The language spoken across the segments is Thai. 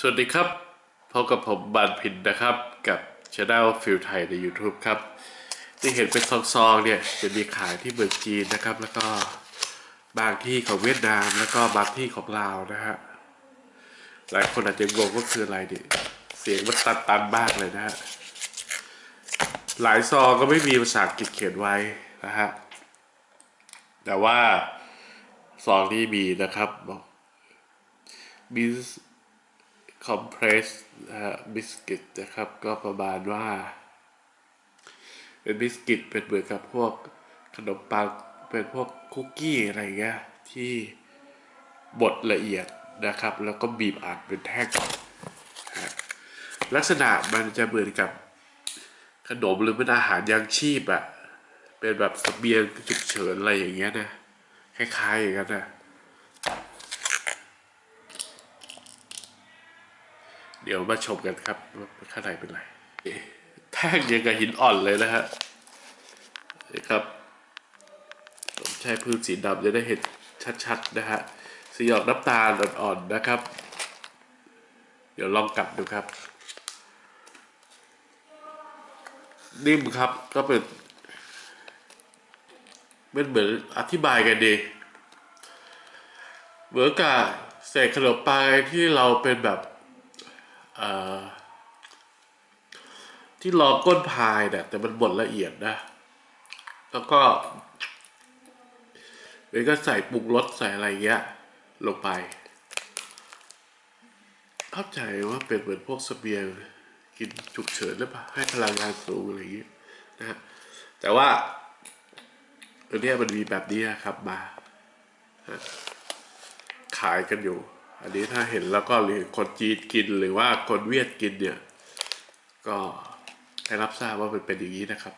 สวัสดีครับพบกับผมบานพินนะครับ กับช anel ฟิลไทยใน YouTube ครับที่เห็นเป็นซองๆเนี่ยจะมีขายที่เมืองจีนนะครับ แล้วก็บางที่ของเวียดนามแล้วก็บางที่ของลาวนะฮะหลายคนอาจจะงงว่าคืออะไรดิเสียงมันตันตันๆมากเลยนะฮะหลายซองก็ไม่มีภาษาอังกฤษเขียนไว้นะฮะแต่ว่าซองนี้มีนะครับมี คอมเพรสนะฮะบิสกิตนะครับ ก็ประมาณว่า เป็นบิสกิตเป็นเหมือนกับพวกขนมปัง เป็นพวกคุกกี้อะไรเงี้ย ที่บดละเอียดนะครับ แล้วก็บีบอัดเป็นแท่งลักษณะมันจะเหมือนกับขนมหรือเป็นอาหารยังชีพอะเป็นแบบเสเบียงฉุกเฉินอะไรอย่างเงี้ยนะคล้ายๆอย่างนั้นนะ เดี๋ยวมาชมกันครับว่าข้างในเป็นไรแท่งยังกับหินอ่อนเลยนะฮะนี่ครับผมใช้พื้นสีดำจะได้เห็นชัดๆนะฮะสีออกน้ำตาลอ่อนๆนะครับ เดี๋ยวลองกลับดูครับ นิ่มครับก็เป็นเป็นเหมือนอธิบายกันดีเหมือนกับเศษขนมปังที่เราเป็นแบบ ที่รอก้นพายเนี่ยแต่มันบดละเอียดนะ แล้วก็เดี๋ยวก็ใส่ปรุงรสใส่อะไรเงี้ย ลงไป เข้าใจว่าเป็นเหมือนพวกสเบียงกินฉุกเฉินหรือเปล่าให้พลังงานสูงอะไรอย่างเงี้ยนะฮะแต่ว่าอันนี้มันมีแบบนี้นะครับมา ขายกันอยู่ อันนี้ถ้าเห็นแล้วก็หรือคนจีนกินหรือว่าคนเวียดกินเนี่ย ก็ให้รับทราบว่ามันเป็นอย่างนี้นะครับ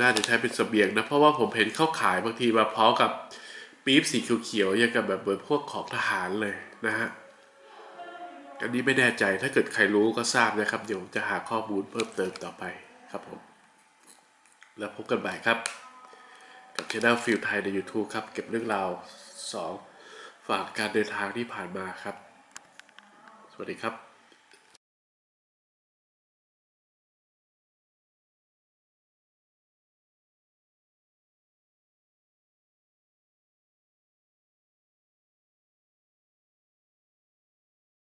น่าจะใช้เป็นเสบียงนะ เพราะว่าผมเห็นเขาขายบางทีมาพร้อมกับปี๊บสีเขียวๆย่างกับแบบเหมือนพวกของทหารเลยนะฮะอันนี้ไม่แน่ใจถ้าเกิดใครรู้ก็ทราบนะครับ เดี๋ยวผมจะหาข้อมูลเพิ่มเติมต่อไปครับผม แล้วพบกันใหม่ครับ ช anel ฟิลไทยใน YouTube ครับ เก็บเรื่องราวสองฝากการเดินทางที่ผ่านมาครับ สวัสดีครับ